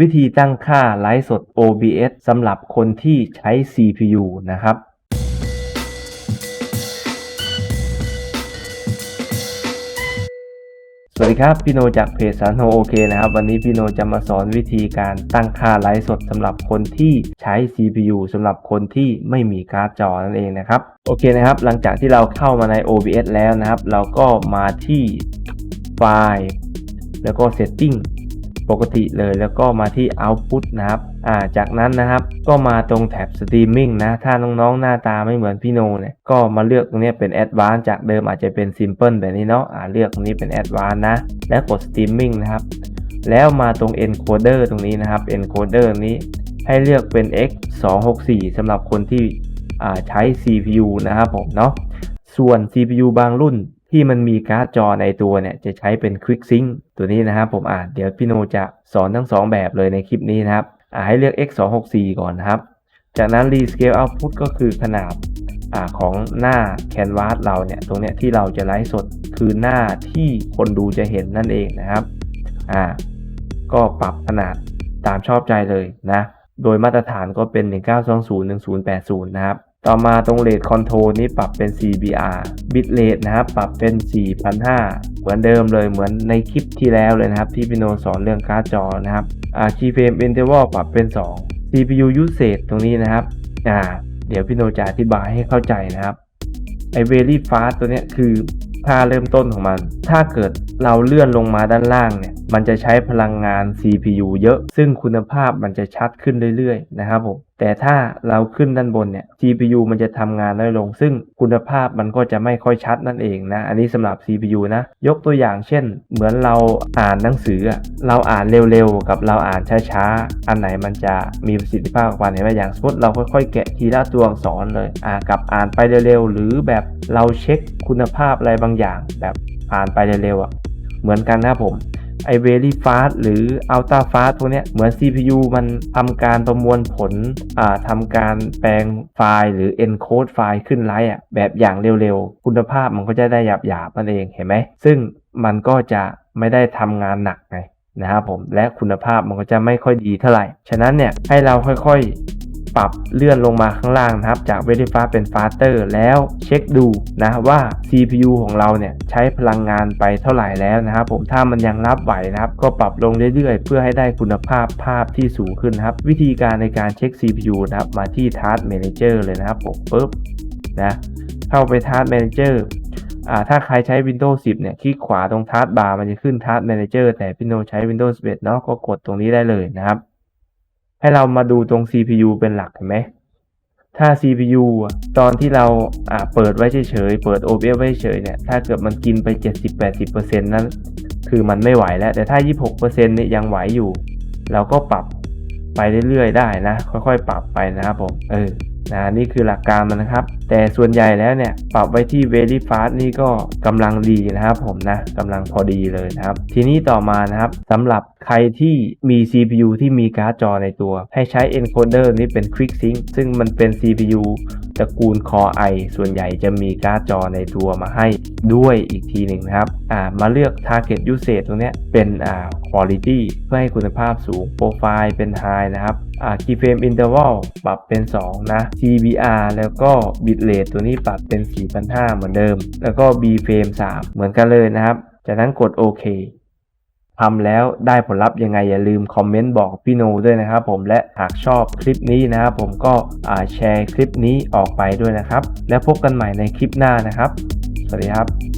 วิธีตั้งค่าไลฟ์สด OBS สำหรับคนที่ใช้ CPU นะครับ สวัสดีครับ พี่โนจากเพจสันโฮโอเคนะครับ วันนี้พี่โนจะมาสอนวิธีการตั้งค่าไลฟ์สดสำหรับคนที่ใช้ CPU สำหรับคนที่ไม่มีการ์ดจอนั่นเองนะครับ โอเคนะครับ หลังจากที่เราเข้ามาใน OBS แล้วนะครับ เราก็มาที่ไฟล์ แล้วก็ Setting ปกติเลยแล้วก็มาที่ Output นะครับอ่าจากนั้นนะครับก็มาตรงแท็บ Streaming นะ ถ้าน้องๆ หน้าตาไม่เหมือนพี่โนเนี่ยก็มาเลือกตรงนี้เป็น Advanced จากเดิมอาจจะเป็น Simple แบบนี้เนาะอ่าเลือกตรงนี้เป็น Advanced นะ แล้วกด Streaming นะครับแล้วมาตรง Encoder ตรงนี้นะครับ Encoder นี้ให้เลือกเป็น X 2 6 4สำหรับคนที่ใช้ CPU นะครับผมเนาะส่วน CPU บางรุ่น ที่มันมีการ์ดจอในตัวเนี่ยจะใช้เป็น Quick Sync ตัวนี้นะครับผมอ่าเดี๋ยวพี่โนจะสอนทั้ง 2 แบบเลยในคลิปนี้นะครับอ่าให้เลือก x 2 6 4 ก่อนนะครับ จากนั้น Rescale Output ก็คือขนาดอ่าของหน้า Canvas เราเนี่ยตรงเนี้ยที่เราจะไลฟ์สดคือหน้าที่คนดูจะเห็นนั่นเองนะครับอ่าก็ปรับขนาดตามชอบใจเลยนะ โดยมาตรฐานก็เป็น 1920-1080 นะครับ ต่อมาตรง Rate Control นี้ปรับเป็น CBR Bit Rate นะครับ ปรับเป็น 4,500 เหมือนเดิมเลยเหมือนในคลิปที่แล้วเลยนะครับ ที่พี่โนสอนเรื่องการ์ดจอนะครับอ่า Keyframe Interval ปรับเป็น 2 CPU Usage ตรงนี้นะครับอ่าเดี๋ยวพี่โนจะอธิบายให้เข้าใจนะครับไอ Very Fast ตัวเนี้ยคือค่าเริ่มต้นของมัน ถ้าเกิดเราเลื่อนลงมาด้านล่างเนี่ย มันจะใช้พลังงาน CPU เยอะ ซึ่งคุณภาพมันจะชัดขึ้นเรื่อยๆ นะครับผม แต่ถ้าเราขึ้นด้านบนเนี่ย CPU มันจะทำงานน้อยลง ซึ่งคุณภาพมันก็จะไม่ค่อยชัดนั่นเองนะ อันนี้สำหรับ CPU นะ ยกตัวอย่างเช่น เหมือนเราอ่านหนังสือ เราอ่านเร็วๆ กับเราอ่านช้าๆ อันไหนมันจะมีประสิทธิภาพกว่าเห็นไหมอย่างสมมติเราค่อยๆ แกะทีละตัวอักษรเลยอ่ากับอ่านไปเร็วๆ หรือแบบเราเช็คคุณภาพอะไรบางอย่าง แบบอ่านไปเร็วๆอะเหมือนกันนะผม ไอ very fast หรือ ultra fast พวกนี้เหมือน CPU มันทำการประมวลผลอ่าทำการแปลงไฟล์หรือ encode ไฟล์ขึ้นไลท์อะแบบอย่างเร็วๆ คุณภาพมันก็จะได้หยาบๆนั่นเองเห็นไหม ซึ่งมันก็จะไม่ได้ทำงานหนักไงนะครับผมและคุณภาพมันก็จะไม่ค่อยดีเท่าไหร่ ฉะนั้นเนี่ยให้เราค่อยๆ ปรับเลื่อนลงมาข้างล่างนะครับ จาก Very Fast เป็น Faster แล้วเช็คดูนะว่า CPU ของเราเนี่ยใช้พลังงานไปเท่าไหร่แล้วนะครับ ผมถ้ามันยังรับไหวนะครับ ก็ปรับลงเรื่อยๆ เพื่อให้ได้คุณภาพภาพที่สูงขึ้นครับ วิธีการในการเช็ค CPU นะครับมาที่ Task Manager เลยนะครับผมปุ๊บนะเข้าไป Task Manager อ่าถ้าใครใช้ Windows 10 เนี่ย คลิกขวาตรง Task Bar มันจะขึ้น Task Manager แต่พี่โนใช้ Windows 11 เนาะก็กดตรงนี้ได้เลยนะครับ ให้เรามาดูตรง CPU เป็นหลักเห็นไหม ถ้า CPU ตอนที่เราเปิดไว้เฉยๆ เปิด OBS ไว้เฉยเนี่ย ถ้าเกิดมันกินไป 70-80%นั้น คือมันไม่ไหวแล้ว แต่ถ้า 26%เนี่ยยังไหวอยู่ เราก็ปรับไปเรื่อยๆ ได้นะ ค่อยๆ ปรับไปนะครับผม เออ นะนี่คือหลักการมันนะครับ แต่ส่วนใหญ่แล้วเนี่ย ปรับไว้ที่ very fast นี่ก็กำลังดีนะครับผมนะกำลังพอดีเลยนะครับ ทีนี้ต่อมานะครับสำหรับ ใครที่มี CPU ที่มีการ์ดจอในตัว ให้ใช้ encoder นี้เป็น quick sync ซึ่งมันเป็น CPU ตระกูล Core i ส่วนใหญ่จะมีการ์ดจอในตัวมาให้ด้วยอีกทีหนึ่งนะครับ อ่า มาเลือก target usage ตรงนี้เป็นอ่า quality เพื่อให้คุณภาพสูง profile เป็น high นะครับ อ่า keyframe interval ปรับเป็น 2 นะ CBR แล้วก็ bitrate ตัวนี้ปรับเป็น 4,500 เหมือนเดิม แล้วก็ B frame 3 เหมือนกันเลยนะครับ จากนั้นกดโอเค ทำแล้วได้ผลลัพธ์ยังไงอย่าลืมคอมเมนต์บอกพี่โนด้วยนะครับผมและหากชอบคลิปนี้นะครับผมก็แชร์คลิปนี้ออกไปด้วยนะครับ แล้วพบกันใหม่ในคลิปหน้านะครับ สวัสดีครับ